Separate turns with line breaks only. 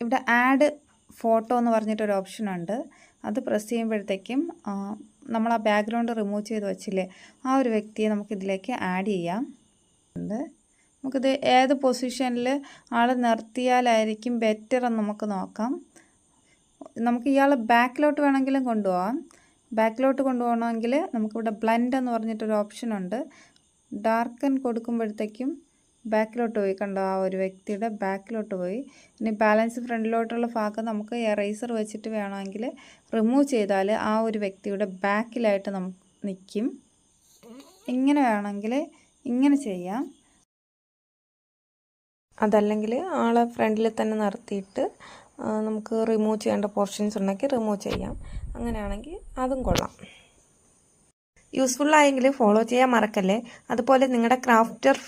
ഇവിടെ add photo എന്ന് പറഞ്ഞിട്ടൊരു ഓപ്ഷൻ ഉണ്ട്. അത് പ്രസ് ചെയ്യുമ്പോഴത്തേക്കും നമ്മൾ ആ ബാക്ക്ഗ്രൗണ്ട് റിമൂവ് ചെയ്ത് വെച്ചില്ലേ ആ ഒരു വ്യക്തിയെ നമുക്കിതിലേക്ക് ആഡ് ചെയ്യാം. ഉണ്ട്. നമുക്കിത് ഏത് പൊസിഷനിൽ ആൾ നിർത്തിയാലായിരിക്കും ബെറ്റർ എന്ന് നമുക്ക് നോക്കാം. നമുക്ക് ഇയാളെ ബാക്കിലോട്ട് വേണമെങ്കിലും കൊണ്ടുപോകാം ബാക്കിലോട്ട് കൊണ്ടുപോകണമെങ്കിൽ നമുക്കിവിടെ ബ്ലൻഡ് എന്ന് പറഞ്ഞിട്ടൊരു ഓപ്ഷൻ ഉണ്ട്. ഡാർക്കൻ കൊടുക്കുമ്പോഴത്തേക്കും ബാക്കിലോട്ട് പോയി. കണ്ടോ ആ ഒരു വ്യക്തിയുടെ ബാക്കിലോട്ട് പോയി. ഇനി ബാലൻസ് ഫ്രണ്ടിലോട്ടുള്ള ഭാഗം നമുക്ക് എറൈസർ വെച്ചിട്ട് വേണമെങ്കിൽ റിമൂവ് ചെയ്താൽ ആ ഒരു വ്യക്തിയുടെ ബാക്കിലായിട്ട് നമുക്ക് നിൽക്കും ഇങ്ങനെ വേണമെങ്കിൽ ഇങ്ങനെ ചെയ്യാം.
അതല്ലെങ്കിൽ ആളെ ഫ്രണ്ടിൽ തന്നെ നിർത്തിയിട്ട് നമുക്ക് റിമൂവ് ചെയ്യേണ്ട പോർഷൻസ് ഉണ്ടെങ്കിൽ റിമൂവ് ചെയ്യാം. അങ്ങനെയാണെങ്കിൽ അതും കൊള്ളാം. യൂസ്ഫുൾ ആയെങ്കിൽ ഫോളോ ചെയ്യാൻ മറക്കല്ലേ? അതുപോലെ നിങ്ങളുടെ ക്രാഫ്റ്റർ